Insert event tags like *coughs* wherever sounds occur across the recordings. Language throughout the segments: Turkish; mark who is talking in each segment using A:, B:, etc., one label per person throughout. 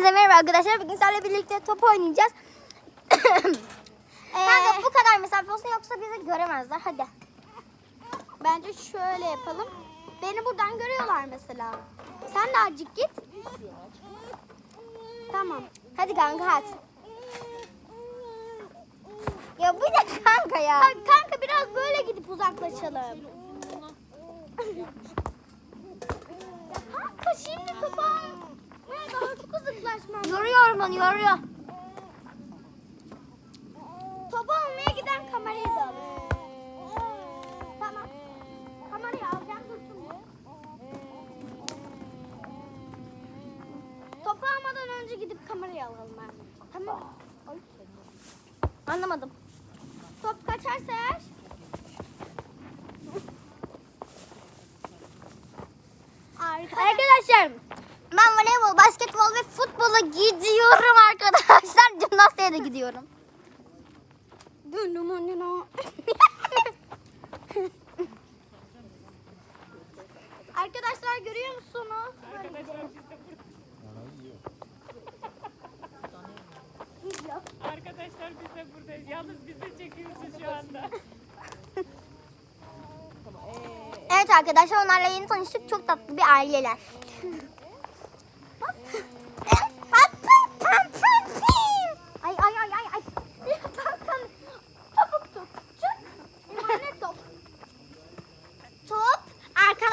A: Hepinize merhaba arkadaşlar. Bugün sizlerle birlikte top oynayacağız. *coughs* Kanka bu kadar mesafe olsun yoksa bizi göremezler. Hadi.
B: Bence şöyle yapalım. Beni buradan görüyorlar mesela. Sen de azıcık git. Tamam.
A: Hadi kanka at. Ya bu ne kanka ya?
B: Kanka biraz böyle gidip uzaklaşalım. *laughs* Ya kanka şimdi topa almaya daha çok uzaklaşmam.
A: Onu yoruyor.
B: Topu almaya giden kamerayı da alın. Tamam. Kamerayı alacağım dursun. Topu almadan önce gidip kamerayı alalım ben. Tamam.
A: Anlamadım.
B: Top kaçarsa eğer Arkadaşlar
A: ben voleybol, basketbol ve futbola gidiyorum arkadaşlar. Jimnastiğe de gidiyorum.
B: Arkadaşlar görüyor musunuz?
C: Arkadaşlar biz de buradayız. Yalnız biz de çekiyorsun şu anda.
A: Evet arkadaşlar onlarla yeni tanıştık. Çok tatlı bir aileler.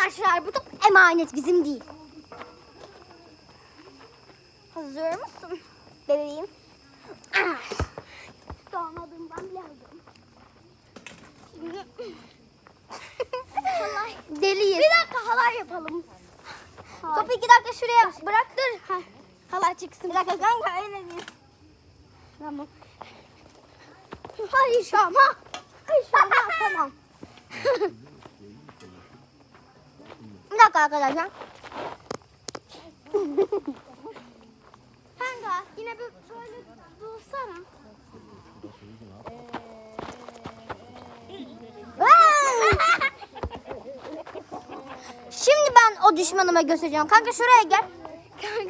A: Arkadaşlar bu top emanet bizim değil. Hazır mısın bebeğim? Ah,
B: Doğmadığımdan bile aldım.
A: Deliyiz.
B: Bir dakika halay yapalım.
A: Topu iki dakika şuraya bırak.
B: Dur. Ha. Halay çıksın.
A: Bir dakika kanka öyle değil.
B: Tamam. Hay şama. Hay şama
A: dakika arkadaşlar.
B: Kanka yine bir böyle dursana. *laughs*
A: Şimdi ben o düşmanıma göstereceğim. Kanka şuraya gel.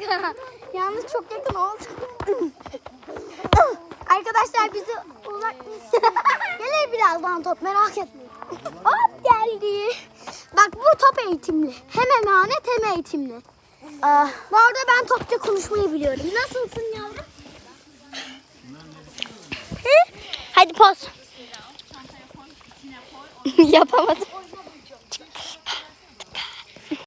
B: Kanka yalnız çok yakın oldu. *laughs* Arkadaşlar bizi uzak *laughs* Gelir birazdan top merak etmeyin. Hop geldi. Bak bu top eğitimli. Hem emanet hem eğitimli.
A: Ah,
B: Bu arada ben topça konuşmayı biliyorum. Nasılsın yavrum?
A: Hadi poz. *laughs* Yapamadım.